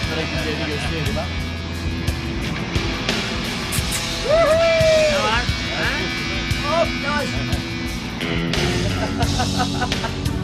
Şunlara günlerini gösterelim ha. Ne var? Ha? Hop yavaş.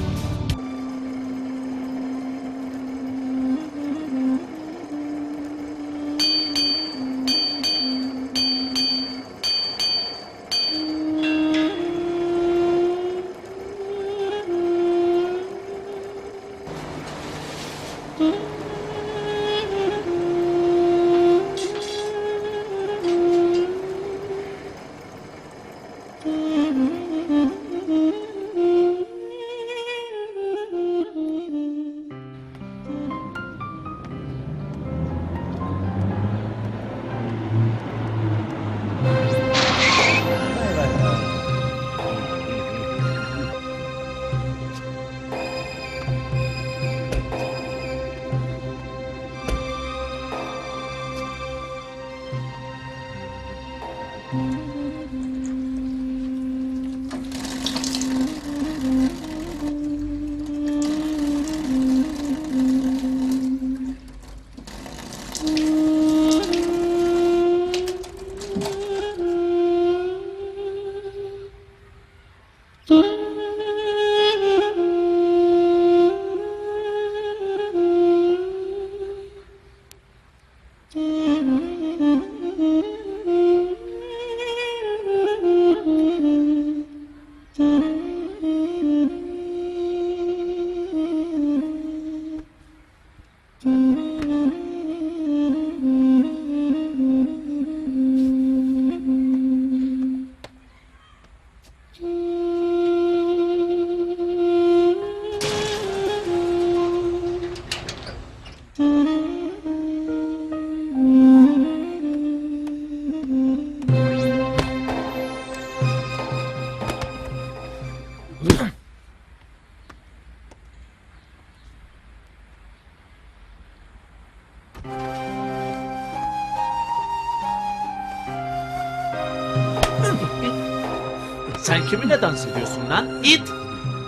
kiminle dans ediyorsun lan? İt!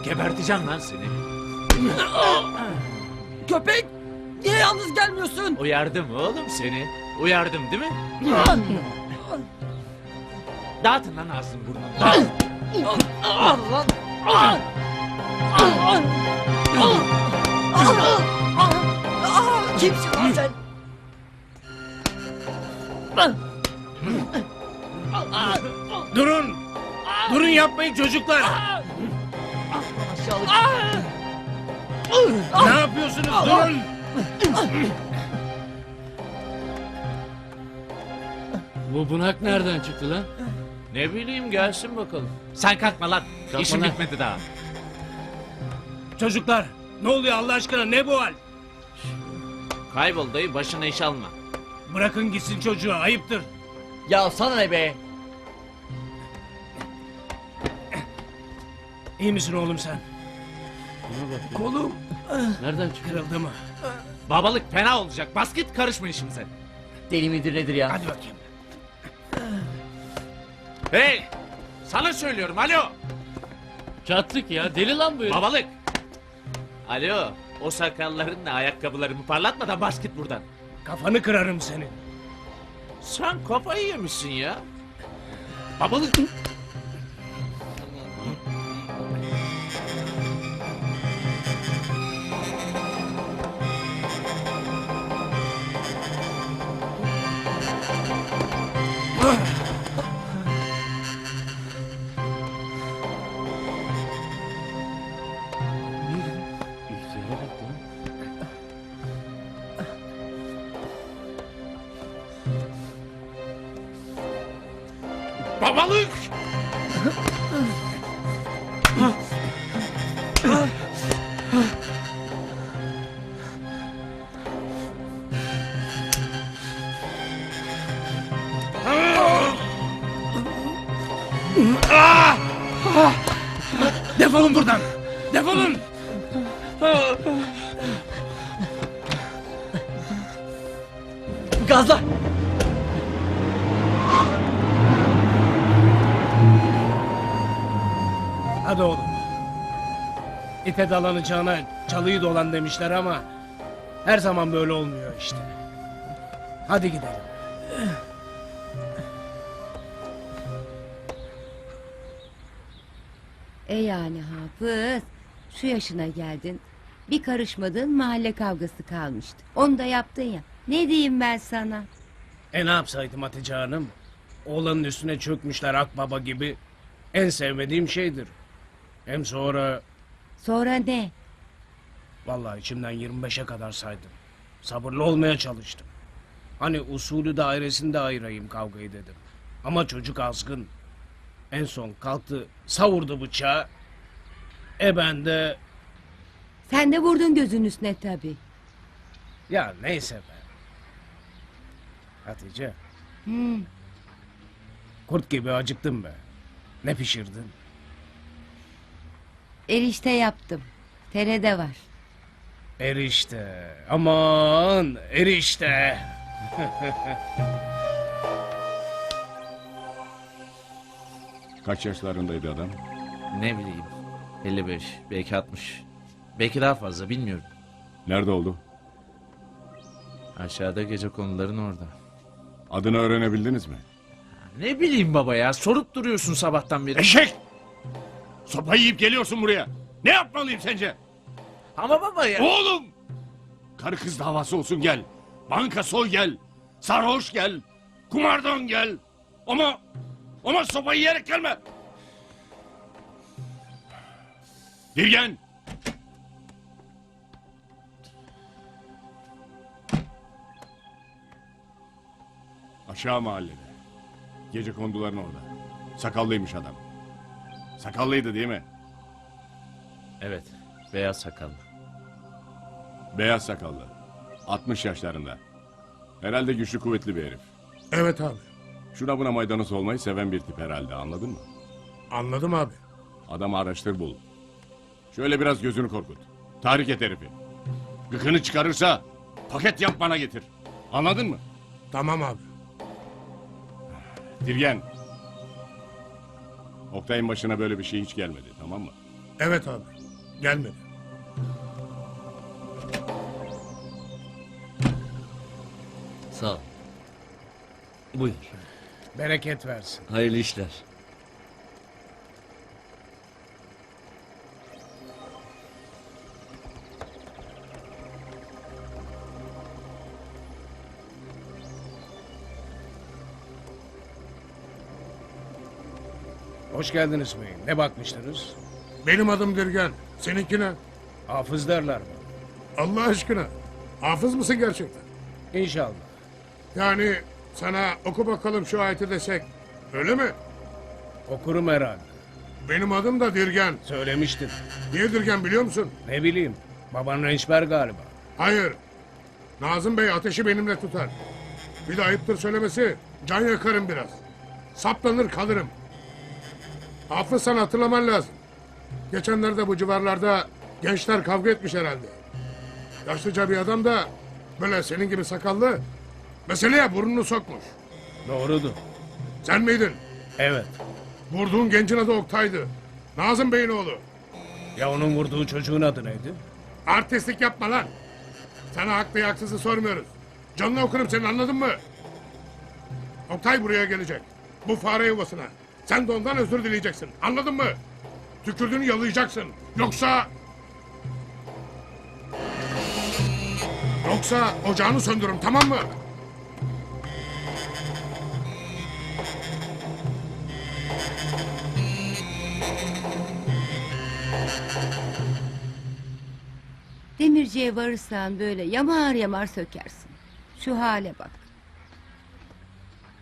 Geberteceğim lan seni. Köpek! Niye yalnız gelmiyorsun? Uyardım oğlum seni. Uyardım değil mi? Dağıtın lan ağzını burnunu. Dağıt. Al lan! Al! Al! Al! Al! Kimsin lan sen? Durun! Durun yapmayın çocuklar! Aşağılık. Ne yapıyorsunuz? Durun! Bu bunak nereden çıktı lan? Ne bileyim gelsin bakalım. Sen kalkma lan. Kalkma İşim lan. bitmedi daha. Çocuklar! Ne oluyor Allah aşkına? Ne bu hal? Kaybol dayı başına iş alma. Bırakın gitsin çocuğu. Ayıptır. Ya sana ne be? İyi misin oğlum sen? Kolum Nereden çıktı? kırıldı mı? Babalık fena olacak. Bas git karışma işimize. Deli midir nedir ya? Hadi bakayım. Hey! Sana söylüyorum alo. Çattık ya. Deli lan bu herif. Babalık. Alo. O sakallarınla ayakkabılarımı parlatmadan bas git buradan. Kafanı kırarım senin. Sen kafayı yemişsin ya. Babalık. Defolun buradan! Defolun! Gazla! Hadi oğlum. İte dalanacağına çalıyı dolan demişler ama her zaman böyle olmuyor işte. Hadi gidelim. E yani Hafız, şu yaşına geldin. Bir karışmadığın mahalle kavgası kalmıştı. Onu da yaptın ya. Ne diyeyim ben sana? E ne yapsaydım Hatice Hanım? Oğlanın üstüne çökmüşler akbaba gibi. En sevmediğim şeydir. Hem sonra Sonra ne? vallahi içimden 25'e kadar saydım. Sabırlı olmaya çalıştım. Hani usulü dairesinde ayırayım kavgayı dedim. Ama çocuk azgın. En son kalktı savurdu bıçağı. E ben de Sen de vurdun gözün üstüne tabii. ya neyse be. Hatice Hmm. kurt gibi acıktım be. Ne pişirdin? Erişte yaptım. Terede var. Erişte. Aman erişte. Kaç yaşlarındaydı adam? Ne bileyim. 55, belki 60. Belki daha fazla bilmiyorum. Nerede oldu? Aşağıda gece konuların orada. Adını öğrenebildiniz mi? Ne bileyim baba ya sorup duruyorsun sabahtan beri. Eşek! Sopayı yiyip geliyorsun buraya. Ne yapmalıyım sence? Ama baba ya. Oğlum! Karı kız davası olsun gel. Banka soy gel. Sarhoş gel. Kumardan gel. Ama ama sopayı yiyerek gelme. Dirgen! Aşağı mahallede. Gece konduların orada. Sakallıymış adam. Sakallıydı değil mi? Evet beyaz sakallı. Beyaz sakallı. 60 yaşlarında. Herhalde güçlü kuvvetli bir herif. Evet abi. Şuna buna maydanoz olmayı seven bir tip herhalde anladın mı? Anladım abi. Adamı araştır bul. Şöyle biraz gözünü korkut. Tahrik et herifi. Gıkını çıkarırsa paket yap bana getir. Anladın mı? Tamam abi. Dirgen. Oktay'ın başına böyle bir şey hiç gelmedi tamam mı? Evet abi. Gelmedi. Sağ ol. Buyur. Bereket versin. Hayırlı işler. Hoş geldiniz beyim. Ne bakmıştınız? Benim adım Dirgen. Seninkine. Hafız derler bana. Allah aşkına. Hafız mısın gerçekten? İnşallah. Yani sana oku bakalım şu ayeti desek. Öyle mi? Okurum herhalde. Benim adım da Dirgen. Söylemiştin. Niye Dirgen biliyor musun? Ne bileyim. Baban rençber galiba. Hayır. Nazım Bey ateşi benimle tutar. Bir de ayıptır söylemesi. Can yakarım biraz. Saplanır kalırım. Hafız sen hatırlaman lazım. Geçenlerde bu civarlarda gençler kavga etmiş herhalde. Yaşlıca bir adam da böyle senin gibi sakallı meseleye burnunu sokmuş. Doğrudur. Sen miydin? Evet. Vurduğun gencin adı Oktay'dı. Nazım Bey'in oğlu. Ya onun vurduğu çocuğun adı neydi? Artistlik yapma lan. Sana haklı haksızı sormuyoruz. Canını okurum senin anladın mı? Oktay buraya gelecek. Bu fare yuvasına. Sen de ondan özür dileyeceksin. Anladın mı? Tükürdüğünü yalayacaksın. Yoksa... Yoksa ocağını söndürürüm tamam mı? Demirciye varırsan böyle yamar yamar sökersin. Şu hale bak.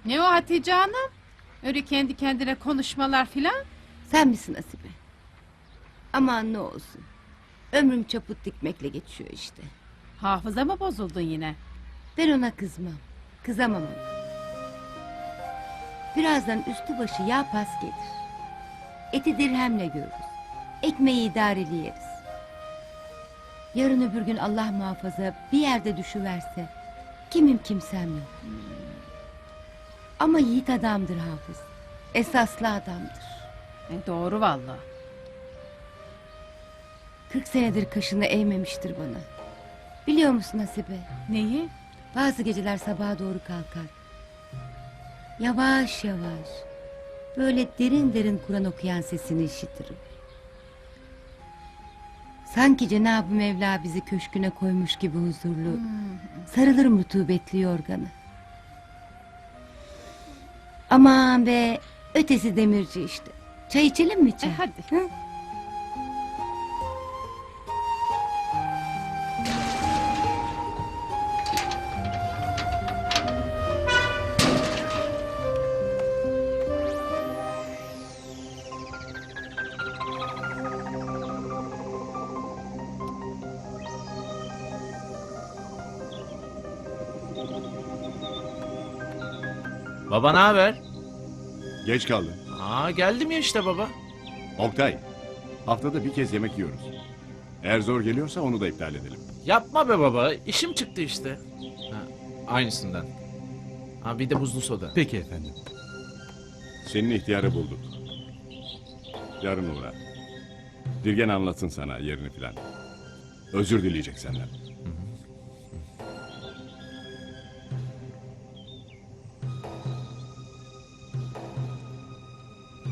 Ne o Hatice Hanım? Öyle kendi kendine konuşmalar filan. Sen misin Asibe? Aman ne olsun. Ömrüm çaput dikmekle geçiyor işte. Hafıza mı bozuldun yine? Ben ona kızmam. Kızamam ona. Birazdan üstü başı yağ pas gelir. Eti dirhemle görürüz. Ekmeği idareli yeriz. Yarın öbür gün Allah muhafaza bir yerde düşüverse kimim kimsem yok. Ama yiğit adamdır hafız. Esaslı adamdır. E, doğru valla. 40 senedir kaşını eğmemiştir bana. Biliyor musun Hasibe? Neyi? Bazı geceler sabaha doğru kalkar. Yavaş yavaş. Böyle derin derin Kur'an okuyan sesini işitirim. Sanki Cenab-ı Mevla bizi köşküne koymuş gibi huzurlu. Sarılırım rutubetli yorganı. Aman be ötesi demirci işte. Çay içelim mi çay? E hadi. Hı? Baba ne haber? Geç kaldın. Aa geldim ya işte baba. Oktay, haftada bir kez yemek yiyoruz. Eğer zor geliyorsa onu da iptal edelim. Yapma be baba. işim çıktı işte. Ha, aynısından. Ha bir de buzlu soda. Peki efendim. Senin ihtiyarı bulduk. Yarın uğra. Dirgen anlatsın sana yerini filan. Özür dileyecek senden.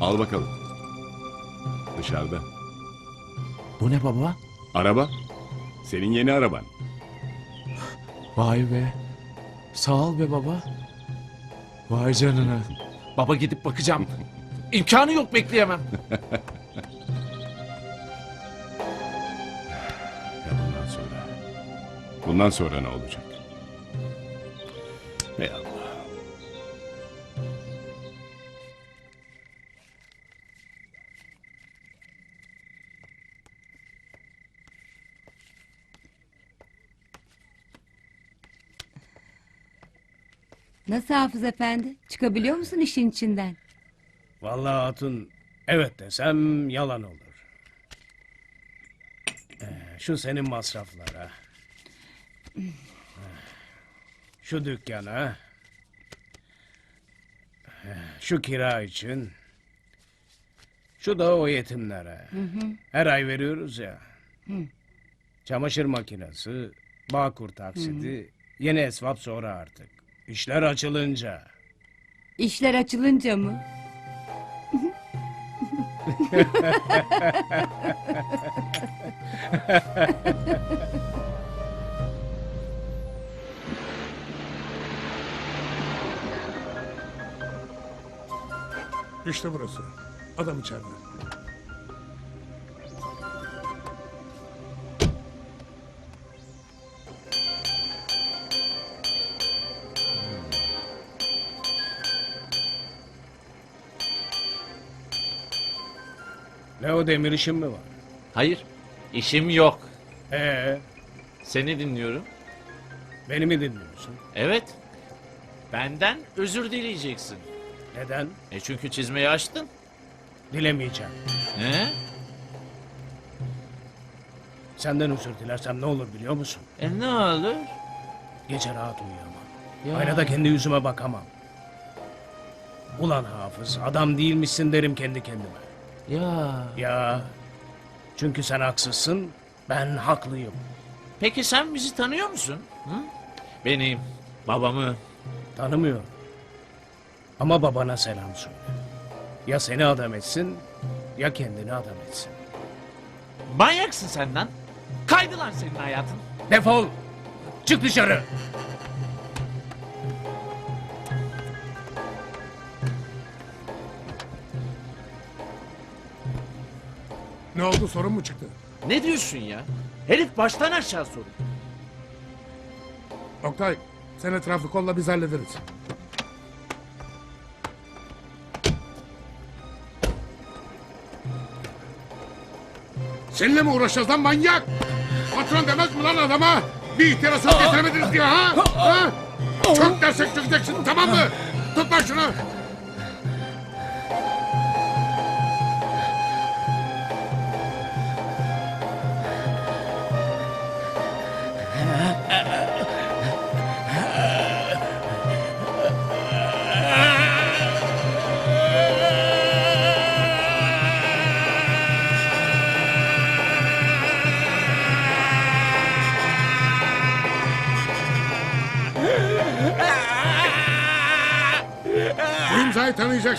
Al bakalım. Dışarıda. Bu ne baba? Araba. Senin yeni araban. Vay be. Sağ ol be baba. Vay canına. Baba gidip bakacağım. İmkanı yok bekleyemem. Ya bundan sonra? Bundan sonra ne olacak? Ey Allah. Nasıl Hafız Efendi? Çıkabiliyor musun işin içinden? Vallahi hatun evet desem yalan olur. Ee, Şu senin masraflara. Şu dükkana. Şu kira için. Şu da o yetimlere. Her ay veriyoruz ya. Çamaşır makinesi, Bağkur taksidi, yeni esvap sonra artık. İşler açılınca. İşler açılınca mı? İşte burası. Adam içeride. O demir işin mi var? Hayır. işim yok. Ee, Seni dinliyorum. beni mi dinliyorsun? Evet. Benden özür dileyeceksin. Neden? E çünkü çizmeyi açtın. Dilemeyeceğim. He? Senden özür dilersem ne olur biliyor musun? E ne olur? Gece rahat uyuyamam. Ya. Aynada kendi yüzüme bakamam. Ulan hafız adam değilmişsin derim kendi kendime. Ya. Ya çünkü sen haksızsın ben haklıyım. Peki sen bizi tanıyor musun? Hı? Benim, babamı. Tanımıyorum. Ama babana selam söyle. Ya seni adam etsin ya kendini adam etsin. Manyaksın sen lan. Kaydı lan senin hayatın. Defol! Çık dışarı! Ne oldu sorun mu çıktı? Ne diyorsun ya? Herif baştan aşağı soruyor. Oktay sen etrafı kolla biz hallederiz. Seninle mi uğraşacağız lan manyak? Patron demez mi lan adama? Bir ihtiyara getiremediniz diye ha? ha? Çok dersek çökeceksin tamam mı? Tut lan şunu.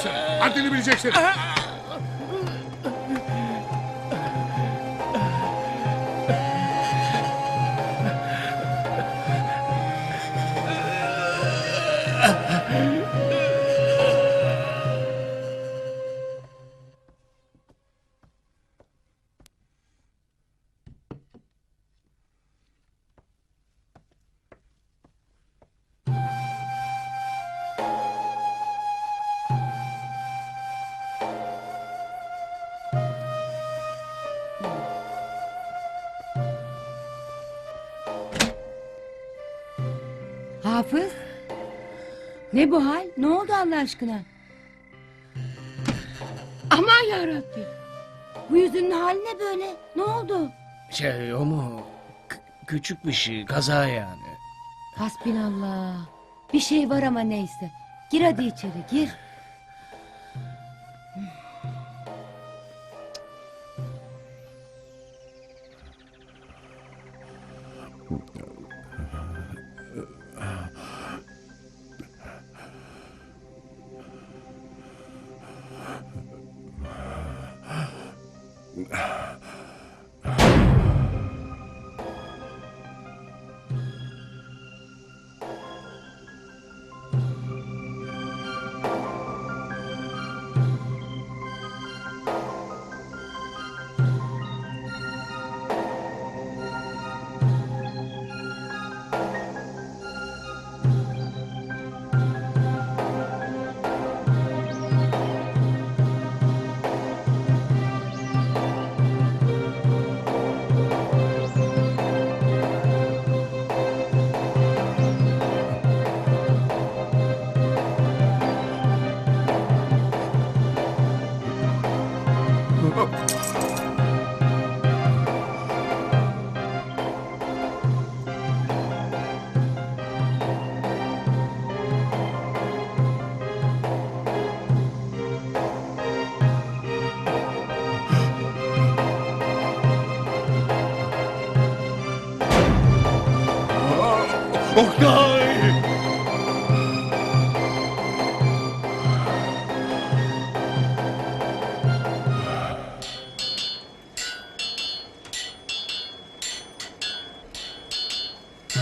Tanıyacaksın. Haddini bileceksin. Ne bu hal? Ne oldu Allah aşkına? Aman yarabbim. Bu yüzünün hali ne böyle? Ne oldu? Şey o mu? K- küçük bir şey kaza yani. Hasbinallah. Bir şey var ama neyse. Gir hadi içeri gir.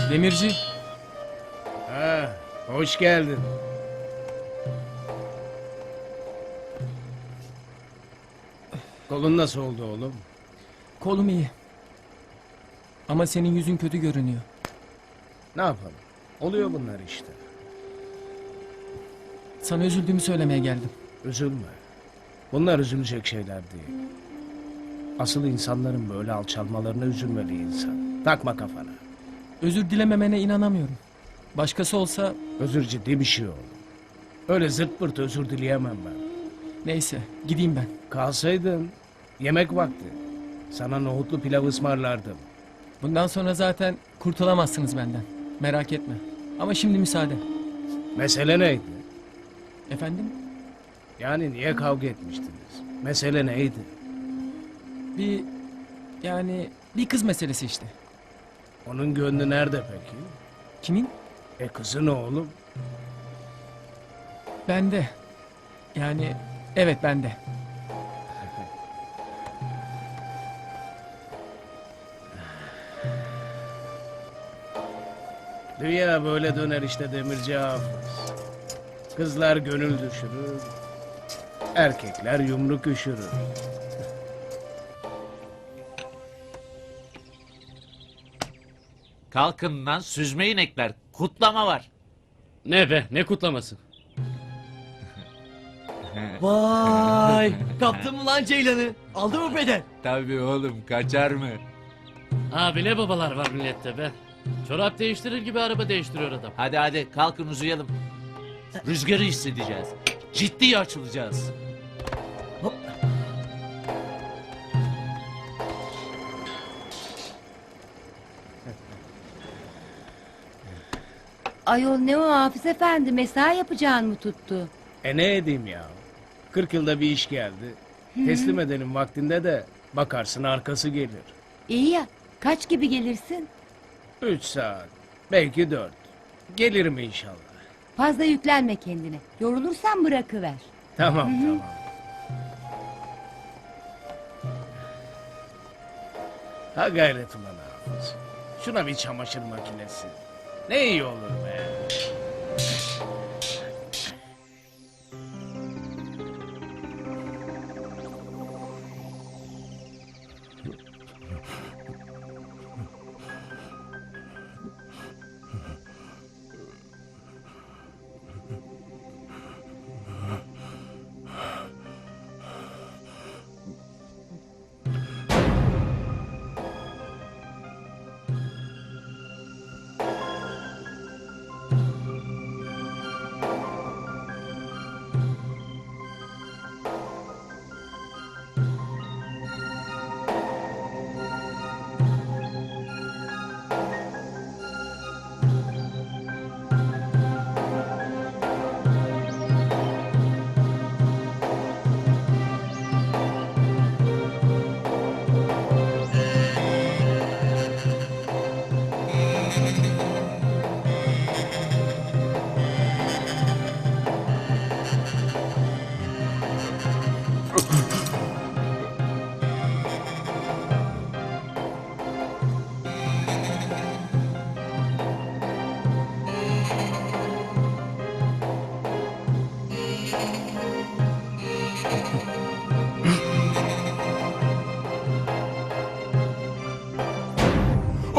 Demirci, Ha, hoş geldin. Kolun nasıl oldu oğlum? kolum iyi. Ama senin yüzün kötü görünüyor. Ne yapalım? Oluyor bunlar işte. Sana üzüldüğümü söylemeye geldim. Üzülme. Bunlar üzülecek şeyler değil. Asıl insanların böyle alçalmalarına üzülmeli insan. Takma kafana. Özür dilememene inanamıyorum. Başkası olsa Özür ciddi bir şey oldu. Öyle zırt pırt özür dileyemem ben. neyse gideyim ben. Kalsaydın yemek vakti. Sana nohutlu pilav ısmarlardım. Bundan sonra zaten kurtulamazsınız benden. Merak etme. Ama şimdi müsaade. Mesele neydi? Efendim? Yani niye kavga etmiştiniz? Mesele neydi? Bir yani bir kız meselesi işte. Onun gönlü nerede peki? Kimin? E kızın oğlum. Bende. Yani evet bende. Dünya böyle döner işte demirci hafız. Kızlar gönül düşürür. Erkekler yumruk üşürür. Kalkın lan süzme inekler. Kutlama var. Ne be ne kutlaması? Vay! Kaptın mı lan Ceylan'ı? Aldı mı peder? Tabii oğlum kaçar mı? Abi ne babalar var millette be. Çorap değiştirir gibi araba değiştiriyor adam. Hadi hadi kalkın uzayalım. Rüzgarı hissedeceğiz. Ciddi açılacağız. Ayol ne o Hafız Efendi mesai yapacağın mı tuttu? E ne edeyim ya? 40 yılda bir iş geldi. Teslim edelim vaktinde de bakarsın arkası gelir. İyi ya kaç gibi gelirsin? 3 saat. Belki 4. Gelirim inşallah. Fazla yüklenme kendine. Yorulursan bırakıver. Tamam tamam. Ha gayret ulan Hafız. Şuna bir çamaşır makinesi. Ne iyi olur be.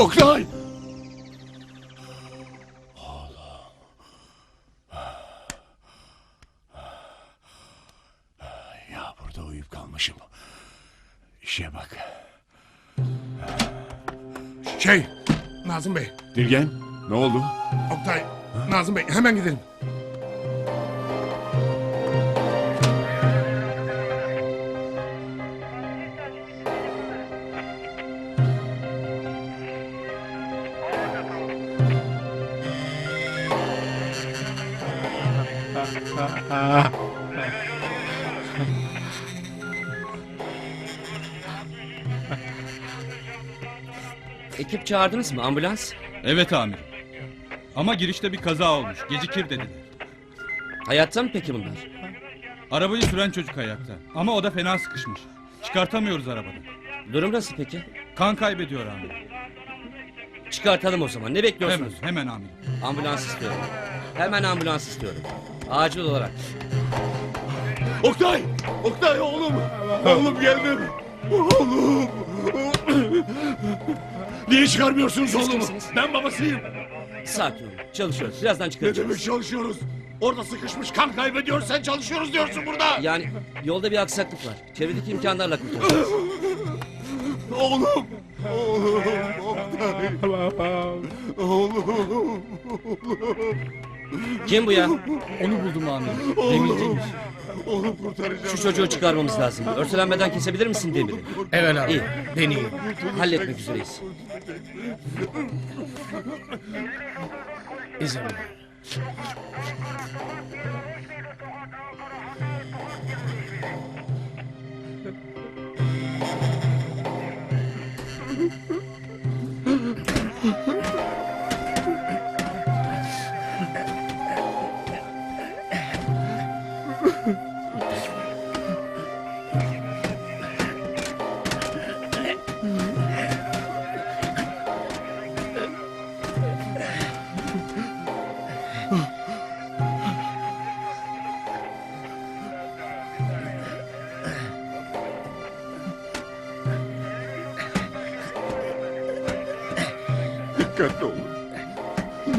Oktay! Ya burada uyuyup kalmışım. İşe bak. Şey, Nazım Bey, Dirgen, ne oldu? Oktay, Nazım Bey hemen gidelim. Ekip çağırdınız mı? Ambulans? Evet amirim. Ama girişte bir kaza olmuş. Gecikir dediler. Hayatta mı peki bunlar? Arabayı süren çocuk ayakta. Ama o da fena sıkışmış. Çıkartamıyoruz arabadan. Durum nasıl peki? Kan kaybediyor amirim. Çıkartalım o zaman. Ne Hemen, bekliyorsunuz? hemen amirim. Ambulans istiyorum. Hemen ambulans istiyorum. Acil olarak. Oktay! Oktay oğlum! Oğlum geldim! Oğlum! Niye çıkarmıyorsunuz Siz oğlumu? kimsiniz? Ben babasıyım. Sakin olun. Çalışıyoruz. Birazdan Ne çıkaracağız. demek çalışıyoruz? Orada sıkışmış kan kaybediyor sen çalışıyoruz diyorsun burada. Yani yolda bir aksaklık var. Çevredeki imkanlarla kurtaracağız. Oğlum! Oğlum! Oktay! Oğlum! Kim bu ya? Onu buldum amirim. Oğlum! Oğlum kurtaracağım. Şu çocuğu çıkarmamız lazım. Örselenmeden kesebilir misin demiri? Evet abi. İyi. Deneyeyim. Halletmek üzereyiz. İzin ver.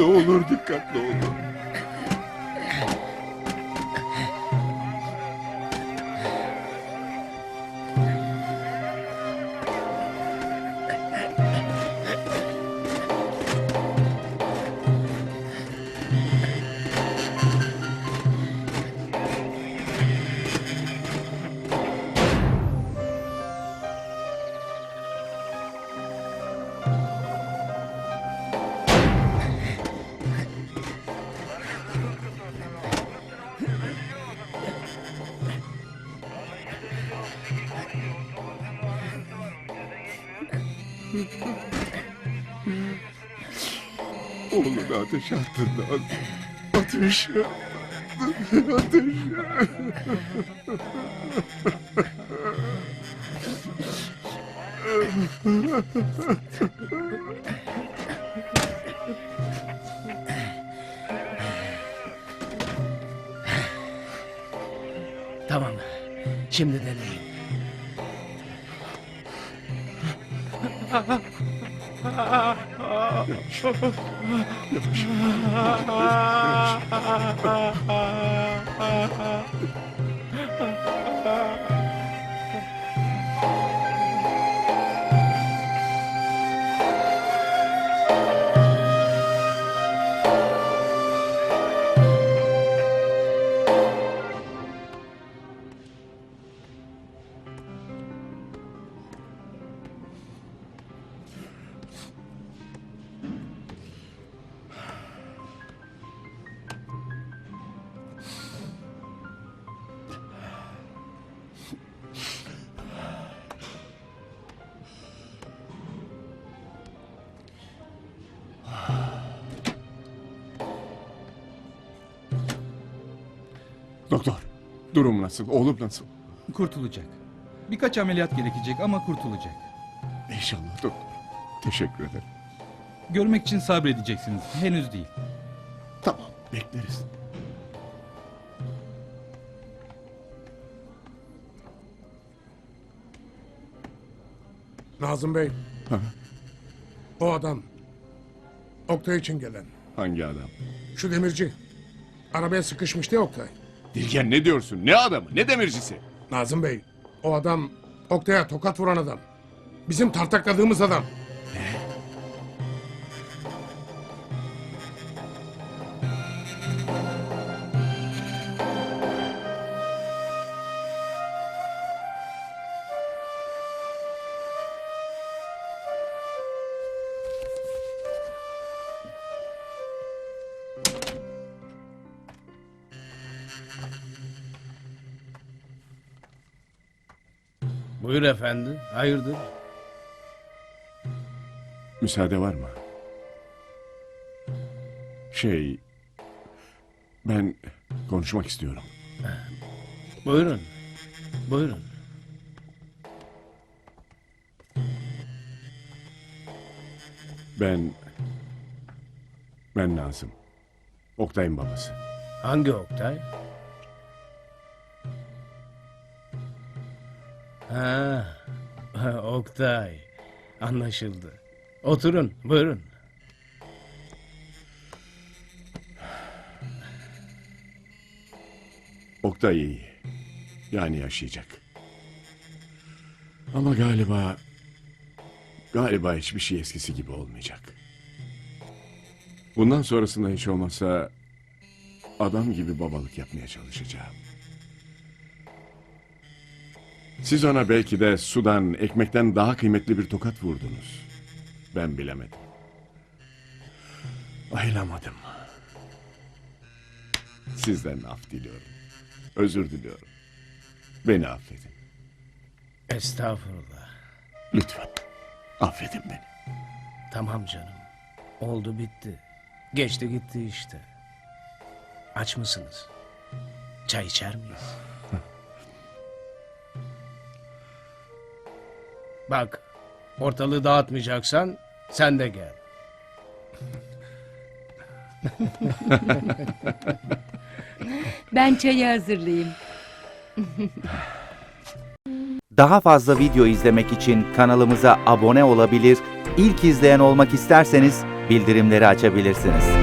Olur dikkatli olun. Oğlunu ateş attın Nazım. Ateş. Tamam. Doktor, durum nasıl? Oğlum nasıl? Kurtulacak. Birkaç ameliyat gerekecek ama kurtulacak. İnşallah doktor. Teşekkür ederim. Görmek için sabredeceksiniz. Henüz değil. Tamam, bekleriz. Nazım Bey. Ha. O adam. Oktay için gelen. Hangi adam? Şu demirci. Arabaya sıkışmıştı ya Oktay. Dilgen ne diyorsun? Ne adamı? Ne demircisi? Nazım Bey. O adam Oktay'a tokat vuran adam. Bizim tartakladığımız adam. Efendi. Hayırdır? Müsaade var mı? Şey... Ben konuşmak istiyorum. Buyurun. Buyurun. Ben... Ben Nazım. Oktay'ın babası. Hangi Oktay? Ha, Oktay. Anlaşıldı. Oturun, buyurun. Oktay iyi. Yani yaşayacak. Ama galiba... Galiba hiçbir şey eskisi gibi olmayacak. Bundan sonrasında hiç olmazsa... Adam gibi babalık yapmaya çalışacağım. Siz ona belki de sudan, ekmekten daha kıymetli bir tokat vurdunuz. Ben bilemedim. Ayılamadım. Sizden af diliyorum. Özür diliyorum. Beni affedin. Estağfurullah. Lütfen. Affedin beni. Tamam canım. Oldu bitti. Geçti gitti işte. Aç mısınız? Çay içer miyiz? Bak, ortalığı dağıtmayacaksan sen de gel. Ben çayı hazırlayayım. Daha fazla video izlemek için kanalımıza abone olabilir, ilk izleyen olmak isterseniz bildirimleri açabilirsiniz.